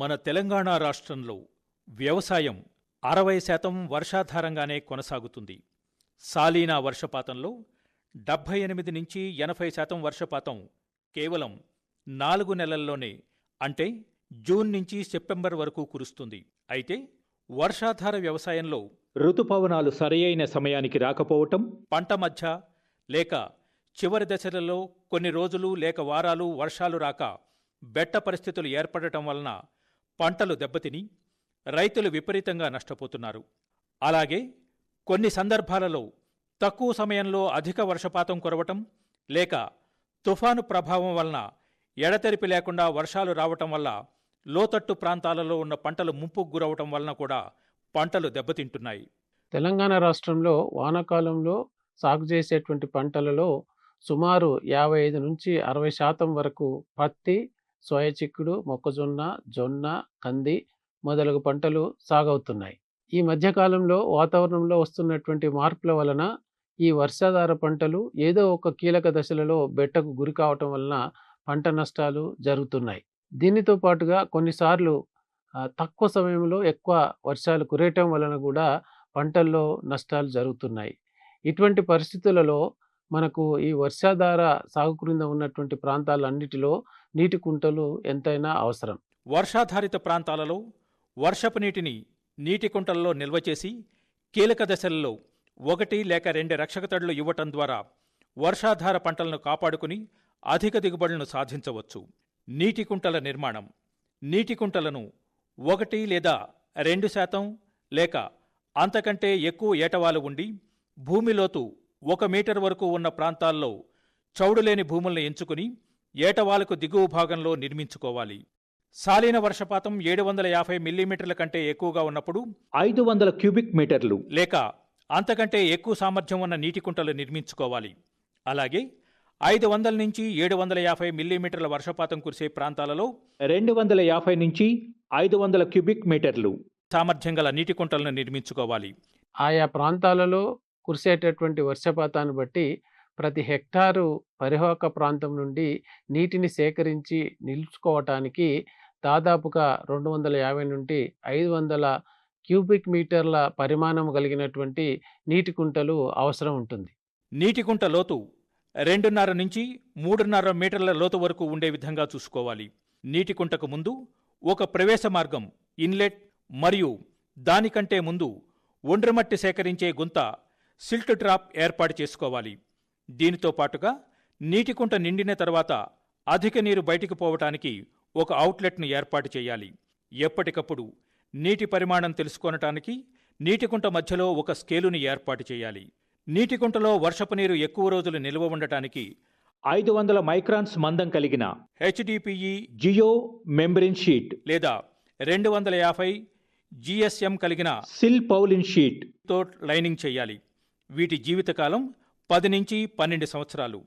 మన తెలంగాణ రాష్ట్రంలో వ్యవసాయం అరవై శాతం వర్షాధారంగానే కొనసాగుతుంది. సాలీనా వర్షపాతంలో డెబ్భై ఎనిమిది నుంచి ఎనభై శాతం వర్షపాతం కేవలం నాలుగు నెలల్లోనే అంటే జూన్ నుంచి సెప్టెంబర్ వరకు కురుస్తుంది. అయితే వర్షాధార వ్యవసాయంలో ఋతుపవనాలు సరియైన సమయానికి రాకపోవటం పంట మధ్య లేక చివరి దశలలో కొన్ని రోజులు లేక వారాలు వర్షాలు రాక బెట్ట పరిస్థితులు ఏర్పడటం వలన పంటలు దెబ్బతిని రైతులు విపరీతంగా నష్టపోతున్నారు. అలాగే కొన్ని సందర్భాలలో తక్కువ సమయంలో అధిక వర్షపాతం కురవటం లేక తుఫాను ప్రభావం వలన ఎడతెరిపి లేకుండా వర్షాలు రావటం వల్ల లోతట్టు ప్రాంతాలలో ఉన్న పంటలు ముంపుకు గురవటం వలన కూడా పంటలు దెబ్బతింటున్నాయి. తెలంగాణ రాష్ట్రంలో వానాకాలంలో సాగు చేసేటువంటి పంటలలో సుమారు యాభై ఐదు నుంచి అరవై శాతం వరకు పత్తి సోయా చిక్కుడు మొక్కజొన్న జొన్న కంది మొదలగు పంటలు సాగవుతున్నాయి. ఈ మధ్యకాలంలో వాతావరణంలో వస్తున్నటువంటి మార్పుల వలన ఈ వర్షాధార పంటలు ఏదో ఒక కీలక దశలలో బెట్టకు గురి కావటం వలన పంట నష్టాలు జరుగుతున్నాయి. దీనితో పాటుగా కొన్నిసార్లు తక్కువ సమయంలో ఎక్కువ వర్షాలు కురేయటం వలన కూడా పంటల్లో నష్టాలు జరుగుతున్నాయి. ఇటువంటి పరిస్థితులలో మనకు ఈ వర్షాధార సాగు క్రింద ఉన్నటువంటి ప్రాంతాలన్నిటిలో నీటి కుంటలు ఎంతైనా అవసరం. వర్షాధారిత ప్రాంతాలలో వర్షపు నీటిని నీటి కుంటలలో నిల్వ చేసి కీలక దశలలో ఒకటి లేక రెండు రక్షక తడులు ఇవ్వటం ద్వారా వర్షాధార పంటలను కాపాడుకుని అధిక దిగుబడులను సాధించవచ్చు. నీటి కుంటల నిర్మాణం. నీటి కుంటలను ఒకటి లేదా రెండు శాతం లేక అంతకంటే ఎక్కువ ఏటవాలు ఉండి భూమిలోతు ఒక మీటర్ వరకు ఉన్న ప్రాంతాల్లో చౌడులేని భూములను ఎంచుకుని ఏటవాలకు దిగువ భాగంలో నిర్మించుకోవాలి. సాలీన వర్షపాతం ఏడు వందల యాభై మిల్లీమీటర్ల కంటే ఎక్కువగా ఉన్నప్పుడు ఐదు వందల క్యూబిక్ మీటర్లు. లేక అంతకంటే ఎక్కువ సామర్థ్యం ఉన్న నీటి కుంటలు నిర్మించుకోవాలి. అలాగే ఐదు వందల నుంచి ఏడు వందల యాభై మిల్లీమీటర్ల వర్షపాతం కురిసే ప్రాంతాలలో రెండు వందల యాభై నుంచి ఐదు వందల క్యూబిక్ మీటర్లు. సామర్థ్యం గల నీటి కుంటలను నిర్మించుకోవాలి. ఆయా ప్రాంతాలలో కురిసేటటువంటి వర్షపాతాన్ని బట్టి ప్రతి హెక్టారు పరిహోక ప్రాంతం నుండి నీటిని సేకరించి నిలుచుకోవటానికి దాదాపుగా రెండు వందల యాభై నుండి ఐదు వందల క్యూబిక్ మీటర్ల పరిమాణం కలిగినటువంటి నీటి కుంటలు అవసరం ఉంటుంది. నీటి కుంట లోతు రెండున్నర నుంచి మూడున్నర మీటర్ల లోతు వరకు ఉండే విధంగా చూసుకోవాలి. నీటి కుంటకు ముందు ఒక ప్రవేశ మార్గం ఇన్లెట్ మరియు దానికంటే ముందు ఒండ్రమట్టి సేకరించే గుంత సిల్ట్ డ్రాప్ ఏర్పాటు చేసుకోవాలి. దీనితో పాటుగా నీటి కుంట నిండిన తర్వాత అధిక నీరు బయటికి పోవటానికి ఒక అవుట్లెట్ను ఏర్పాటు చేయాలి. ఎప్పటికప్పుడు నీటి పరిమాణం తెలుసుకొనటానికి నీటికుంట మధ్యలో ఒక స్కేలుని ఏర్పాటు చేయాలి. నీటికుంటలో వర్షపు నీరు ఎక్కువ రోజులు నిల్వ ఉండటానికి ఐదు వందల మైక్రాన్స్ మందం కలిగిన హెచ్డిపిఈ జియో మెంబ్రిన్ షీట్ లేదా రెండు వందల యాభై జిఎస్ఎం కలిగిన సిల్ పౌలిన్ షీట్తో లైనింగ్ చేయాలి. వీటి జీవితకాలం పది నుంచి పన్నెండు సంవత్సరాలు.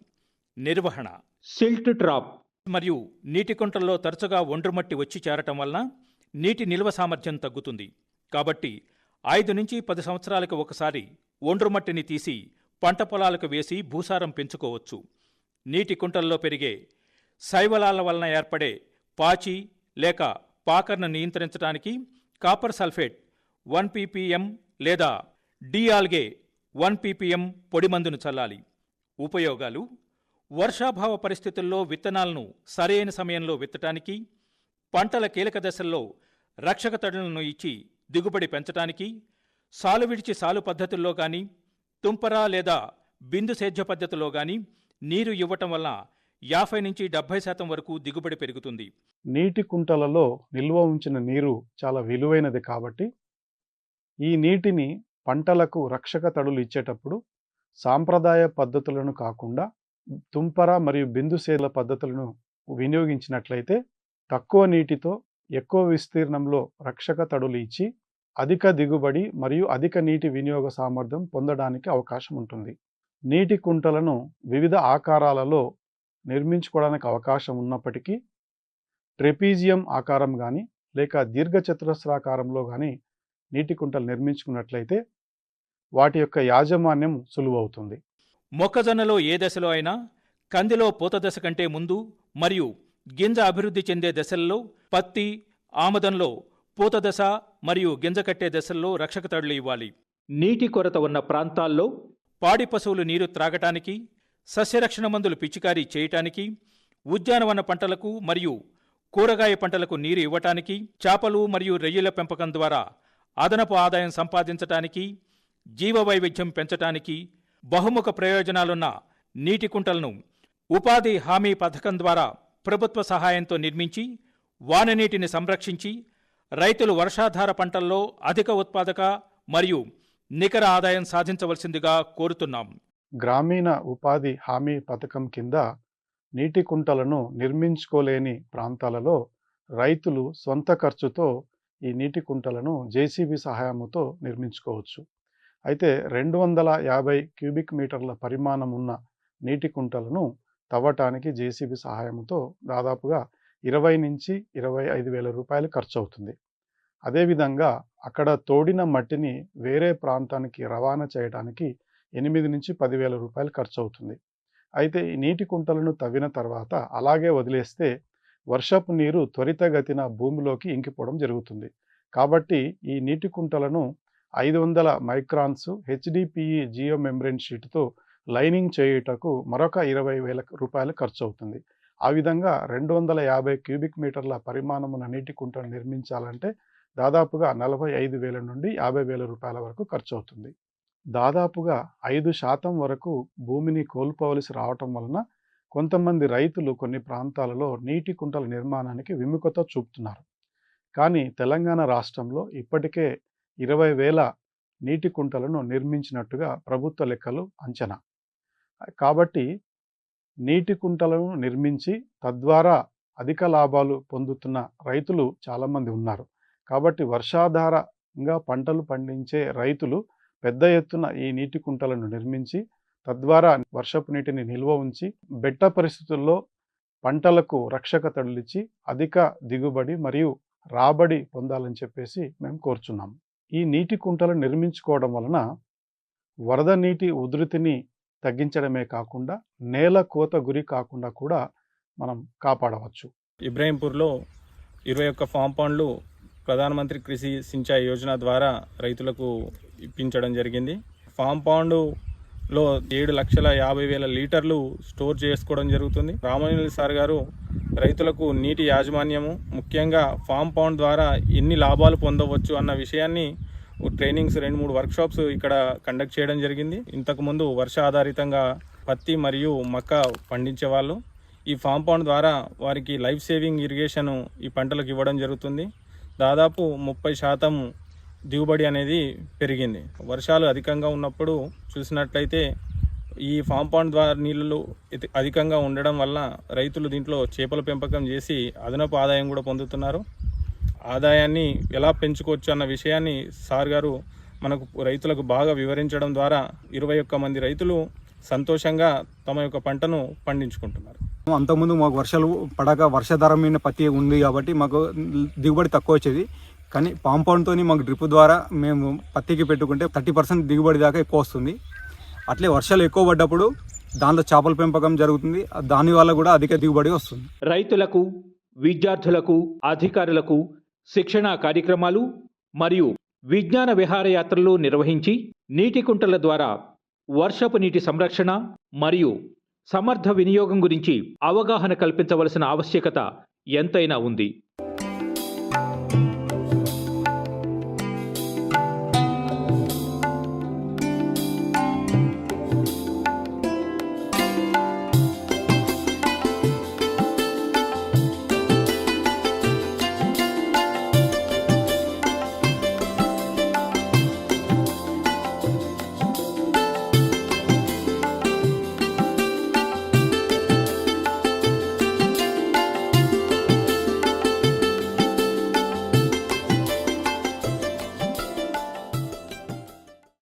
నిర్వహణ. Silt drop. మరియు నీటి కుంటల్లో తరచుగా ఒండ్రుమట్టి వచ్చి చేరటం వలన నీటి నిల్వ సామర్థ్యం తగ్గుతుంది. కాబట్టి ఐదు నుంచి పది సంవత్సరాలకు ఒకసారి ఒండ్రుమట్టిని తీసి పంట పొలాలకు వేసి భూసారం పెంచుకోవచ్చు. నీటి కుంటల్లో పెరిగే శైవలాల వలన ఏర్పడే పాచి లేక పాకర్ను నియంత్రించడానికి కాపర్ సల్ఫేట్ వన్ పీపీఎం లేదా డిఆల్గే వన్ పీపీఎం పొడిమందును చల్లాలి. ఉపయోగాలు వర్షాభావ పరిస్థితుల్లో విత్తనాలను సరైన సమయంలో విత్తటానికి పంటల కీలక దశల్లో రక్షక తడులను ఇచ్చి దిగుబడి పెంచటానికి సాలు విడిచి సాలు పద్ధతుల్లో గాని తుంపర లేదా బిందు సేద్య పద్ధతిలో గాని నీరు ఇవ్వటం వల్ల యాభై నుంచి డెబ్బై శాతం వరకు దిగుబడి పెరుగుతుంది. నీటి కుంటలలో నిల్వ ఉంచిన నీరు చాలా విలువైనది కాబట్టి ఈ నీటిని పంటలకు రక్షక తడులు ఇచ్చేటప్పుడు సాంప్రదాయ పద్ధతులను కాకుండా తుంపర మరియు బిందుసేల పద్ధతులను వినియోగించినట్లయితే తక్కువ నీటితో ఎక్కువ విస్తీర్ణంలో రక్షక తడులు ఇచ్చి అధిక దిగుబడి మరియు అధిక నీటి వినియోగ సామర్థ్యం పొందడానికి అవకాశం ఉంటుంది. నీటి కుంటలను వివిధ ఆకారాలలో నిర్మించుకోవడానికి అవకాశం ఉన్నప్పటికీ ట్రెపీజియం ఆకారం కానీ లేక దీర్ఘచతురస్రాకారంలో కానీ నీటి కుంటలు నిర్మించుకున్నట్లయితే వాటి యొక్క యాజమాన్యం సులువవుతుంది. మొక్కజొన్నలో ఏ దశలో అయినా కందిలో పూత దశ కంటే ముందు మరియు గింజ అభివృద్ధి చెందే దశల్లో పత్తి ఆమదంలో పూత దశ మరియు గింజకట్టే దశల్లో రక్షక తడులు ఇవ్వాలి. నీటి కొరత ఉన్న ప్రాంతాల్లో పాడి పశువులు నీరు త్రాగటానికి సస్యరక్షణ మందులు పిచికారీ చేయటానికి ఉద్యానవన పంటలకు మరియు కూరగాయ పంటలకు నీరు ఇవ్వటానికి చేపలు మరియు రొయ్యల పెంపకం ద్వారా అదనపు ఆదాయం సంపాదించటానికి జీవ వైవిధ్యం పెంచటానికి బహుముఖ ప్రయోజనాలున్న నీటి కుంటలను ఉపాధి హామీ పథకం ద్వారా ప్రభుత్వ సహాయంతో నిర్మించి వాననీటిని సంరక్షించి రైతులు వర్షాధార పంటల్లో అధిక ఉత్పాదక మరియు నికర ఆదాయం సాధించవలసిందిగా కోరుతున్నాం. గ్రామీణ ఉపాధి హామీ పథకం కింద నీటి కుంటలను నిర్మించుకోలేని ప్రాంతాలలో రైతులు సొంత ఖర్చుతో ఈ నీటి కుంటలను జేసీబీ సహాయముతో నిర్మించుకోవచ్చు. అయితే రెండు వందల యాభై క్యూబిక్ మీటర్ల పరిమాణం ఉన్న నీటి కుంటలను తవ్వటానికి జేసీబీ సహాయంతో దాదాపుగా ఇరవై నుంచి ఇరవై ఐదు వేల రూపాయలు ఖర్చు అవుతుంది అదేవిధంగా అక్కడ తోడిన మట్టిని వేరే ప్రాంతానికి రవాణా చేయడానికి ఎనిమిది నుంచి పదివేల రూపాయలు ఖర్చు అవుతుంది అయితే ఈ నీటి కుంటలను తవ్విన తర్వాత అలాగే వదిలేస్తే వర్షపు నీరు త్వరితగతిన భూమిలోకి ఇంకిపోవడం జరుగుతుంది. కాబట్టి ఈ నీటి కుంటలను ఐదు వందల మైక్రాన్స్ హెచ్డిపిఈ జియో మెంబ్రెన్ షీట్తో లైనింగ్ చేయుటకు మరొక ఇరవై వేల రూపాయలు ఖర్చు అవుతుంది ఆ విధంగా రెండు వందల యాభై క్యూబిక్ మీటర్ల పరిమాణమున నీటి కుంటను నిర్మించాలంటే దాదాపుగా నలభై ఐదు వేల నుండి యాభై వేల రూపాయల వరకు ఖర్చు అవుతుంది దాదాపుగా ఐదు శాతం వరకు భూమిని కోల్పోవలసి రావటం వలన కొంతమంది రైతులు కొన్ని ప్రాంతాలలో నీటి కుంటల నిర్మాణానికి విముఖత చూపుతున్నారు. కానీ తెలంగాణ రాష్ట్రంలో ఇప్పటికే ఇరవై వేల నీటి కుంటలను నిర్మించినట్టుగా ప్రభుత్వ లెక్కలు అంచనా. కాబట్టి నీటి కుంటలను నిర్మించి తద్వారా అధిక లాభాలు పొందుతున్న రైతులు చాలామంది ఉన్నారు. కాబట్టి వర్షాధారంగా పంటలు పండించే రైతులు పెద్ద ఎత్తున ఈ నీటి కుంటలను నిర్మించి తద్వారా వర్షపు నీటిని నిల్వ ఉంచి బెట్ట పరిస్థితుల్లో పంటలకు రక్షక తడులిచ్చి అధిక దిగుబడి మరియు రాబడి పొందాలని చెప్పేసి మేము కోరుచున్నాం. ఈ నీటి కుంటలు నిర్మించుకోవడం వలన వరద నీటి ఉధృతిని తగ్గించడమే కాకుండా నేల కోత గురి కాకుండా కూడా మనం కాపాడవచ్చు. ఇబ్రాహీంపూర్లో ఇరవై ఒక్క ఫామ్ పాండ్లు ప్రధానమంత్రి కృషి సించాయి యోజన ద్వారా రైతులకు ఇప్పించడం జరిగింది. ఫామ్ లో ఏడు లక్షల యాభై వేల లీటర్లు స్టోర్ చేసుకోవడం జరుగుతుంది. రామలింగ సార్ గారు రైతులకు నీటి యాజమాన్యము ముఖ్యంగా ఫామ్ పౌండ్ ద్వారా ఎన్ని లాభాలు పొందవచ్చు అన్న విషయాన్ని ట్రైనింగ్స్ రెండు మూడు వర్క్షాప్స్ ఇక్కడ కండక్ట్ చేయడం జరిగింది. ఇంతకుముందు వర్ష ఆధారితంగా పత్తి మరియు మక్క పండించేవాళ్ళు ఈ ఫామ్ పౌండ్ ద్వారా వారికి లైఫ్ సేవింగ్ ఇరిగేషన్ ఈ పంటలకు ఇవ్వడం జరుగుతుంది. దాదాపు ముప్పై శాతం దిగుబడి అనేది పెరిగింది. వర్షాలు అధికంగా ఉన్నప్పుడు చూసినట్లయితే ఈ ఫామ్ పాండ్ ద్వారా నీళ్ళు అధికంగా ఉండడం వల్ల రైతులు దీంట్లో చేపల పెంపకం చేసి అదనపు ఆదాయం కూడా పొందుతున్నారు. ఆదాయాన్ని ఎలా పెంచుకోవచ్చు అన్న విషయాన్ని సార్ గారు మనకు రైతులకు బాగా వివరించడం ద్వారా ఇరవై ఒక్క మంది రైతులు సంతోషంగా తమ యొక్క పంటను పండించుకుంటున్నారు. అంతకుముందు మాకు వర్షాలు పడక వర్షాధారం మీద పత్తి ఉంది కాబట్టి మాకు దిగుబడి తక్కువ వచ్చేది. కానీ పాంపౌండ్తో మాకు డ్రిప్ ద్వారా మేము పత్తికి పెట్టుకుంటే థర్టీ పర్సెంట్ దిగుబడి దాకా ఎక్కువ వస్తుంది. అట్లే వర్షాలు ఎక్కువ పడ్డప్పుడు దాంట్లో చేపల పెంపకం జరుగుతుంది. దాని వల్ల కూడా అధిక దిగుబడి వస్తుంది. రైతులకు విద్యార్థులకు అధికారులకు శిక్షణా కార్యక్రమాలు మరియు విజ్ఞాన విహారయాత్రలు నిర్వహించి నీటి కుంటల ద్వారా వర్షపు నీటి సంరక్షణ మరియు సమర్థ వినియోగం గురించి అవగాహన కల్పించవలసిన ఆవశ్యకత ఎంతైనా ఉంది.